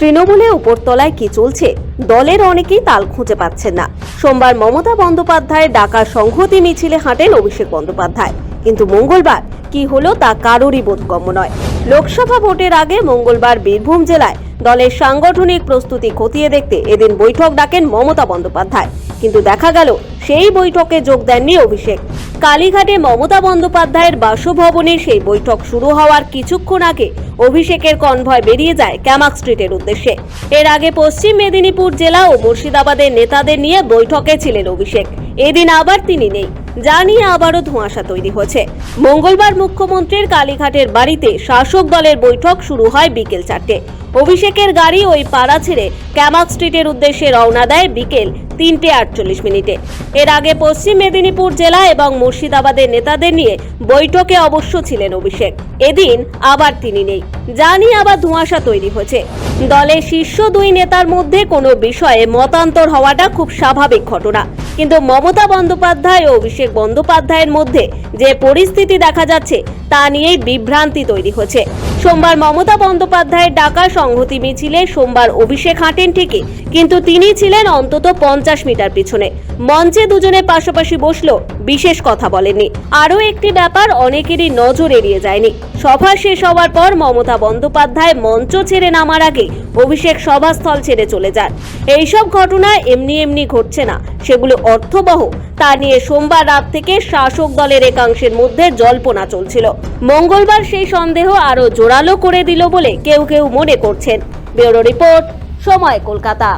তৃণমূলে উপরতলায় কি চলছে? দলের অনেকেই তাল খুঁজে পাচ্ছেন না। সোমবার মমতা বন্দ্যোপাধ্যায়ের ডাকা সংহতি মিছিলে হাঁটেন অভিষেক বন্দ্যোপাধ্যায়। কিন্তু মঙ্গলবার কি হলো তা কারোরই বোধগম্য নয়। লোকসভা ভোটের আগে মঙ্গলবার বীরভূম জেলায় দলের সাংগঠনিক প্রস্তুতি খতিয়ে দেখতে এদিন বৈঠক ডাকেন মমতা বন্দ্যোপাধ্যায়। কিন্তু দেখা গেল, সেই বৈঠকে যোগ দেননি অভিষেক। কালীঘাটে মমতা বন্দ্যোপাধ্যায়ের বাসভবনে সেই বৈঠক শুরু হওয়ার কিছুক্ষণ আগে অভিষেকের কনভয় বেরিয়ে যায় ক্যামাক স্ট্রিটের উদ্দেশ্যে। এর আগে পশ্চিম মেদিনীপুর জেলা ও মুর্শিদাবাদের নেতাদের নিয়ে বৈঠকে ছিলেন অভিষেক। এদিন আবার তিনি নেই। যা নিয়ে আবারও ধোঁয়াশা তৈরি হয়েছে। মঙ্গলবার মুখ্যমন্ত্রীর কালীঘাটের বাড়িতে শাসক দলের বৈঠক শুরু হয় বিকেল চারটে। অভিষেকের গাড়ি ওই পাড়া ছেড়ে ক্যামাক স্ট্রিটের উদ্দেশ্যে রওনা দেয় বিকেল তিনটে আটচল্লিশ মিনিটে। এর আগে পশ্চিম মেদিনীপুর জেলা এবং মুর্শিদাবাদের নেতাদের নিয়ে বৈঠকে অবশ্য ছিলেন অভিষেক। এদিন আবার তিনি নেই। যা নিয়ে আবার ধোঁয়াশা তৈরি হয়েছে। দলের শীর্ষ দুই নেতার মধ্যে কোনো বিষয়ে মতান্তর হওয়াটা খুব স্বাভাবিক ঘটনা। কিন্তু মমতা বন্দ্যোপাধ্যায় ও অভিষেক বন্দ্যোপাধ্যায়ের মধ্যে যে পরিস্থিতি দেখা যাচ্ছে, তা নিয়েই বিভ্রান্তি তৈরি হয়েছে। সোমবার মমতা বন্দ্যোপাধ্যায়ের ডাকা সংহতি মিছিলে সোমবার অভিষেক হাঁটেন ঠিকই, কিন্তু তিনি ছিলেন অন্তত পঞ্চাশ মিটার পিছনে। মঞ্চে দুজনে পাশাপাশি বসল, বিশেষ কথা বলেননি। আরও একটি ব্যাপার অনেকেরই নজর এড়িয়ে যায়নি। সভা শেষ হওয়ার পর মমতা বন্দ্যোপাধ্যায় মঞ্চ ছেড়ে নামার আগে অভিষেক সভাস্থল ছেড়ে চলে যান। এইসব ঘটনা এমনি এমনি ঘটছে না। সেগুলো অর্থবহ। তা নিয়ে সোমবার রাত থেকে শাসক দলের একাংশের মধ্যে জল্পনা চলছিল। মঙ্গলবার সেই সন্দেহ আরও জোরালো করে দিল বলে কেউ কেউ মনে করছেন। ব্যুরো রিপোর্ট সময় কলকাতা।